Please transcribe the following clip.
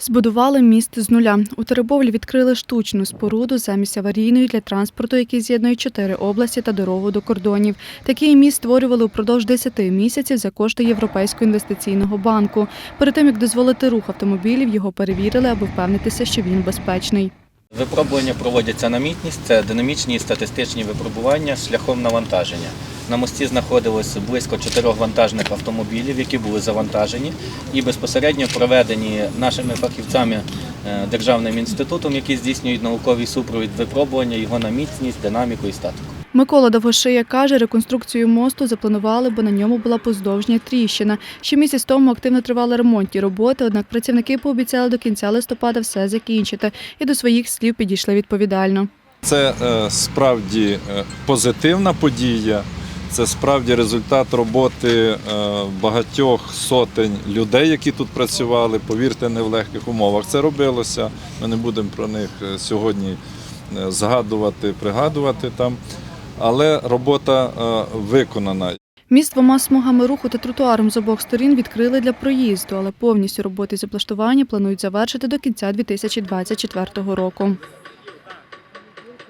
Збудували міст з нуля. У Теребовлі відкрили штучну споруду замість аварійної для транспорту, який з'єднує чотири області та дорогу до кордонів. Такий міст створювали упродовж 10 місяців за кошти Європейського інвестиційного банку. Перед тим як дозволити рух автомобілів, його перевірили, аби впевнитися, що він безпечний. Випробування проводяться на мітність, це динамічні статистичні випробування шляхом навантаження. На мості знаходилось близько чотирьох вантажних автомобілів, які були завантажені і безпосередньо проведені нашими фахівцями е, державним інститутом, які здійснюють науковий супровід випробування його на міцність, динаміку і статику. Микола Довгошия каже, реконструкцію мосту запланували, бо на ньому була поздовжня тріщина. Ще місяць тому активно тривали ремонтні роботи, однак працівники пообіцяли до кінця листопада все закінчити і до своїх слів підійшли відповідально. Це е, справді е, позитивна подія. Це справді результат роботи е, багатьох сотень людей, які тут працювали. Повірте, не в легких умовах це робилося. Ми не будемо про них е, сьогодні е, згадувати, пригадувати там. Але робота виконана. Міст двома смугами руху та тротуаром з обох сторін відкрили для проїзду, але повністю роботи з облаштування планують завершити до кінця 2024 року.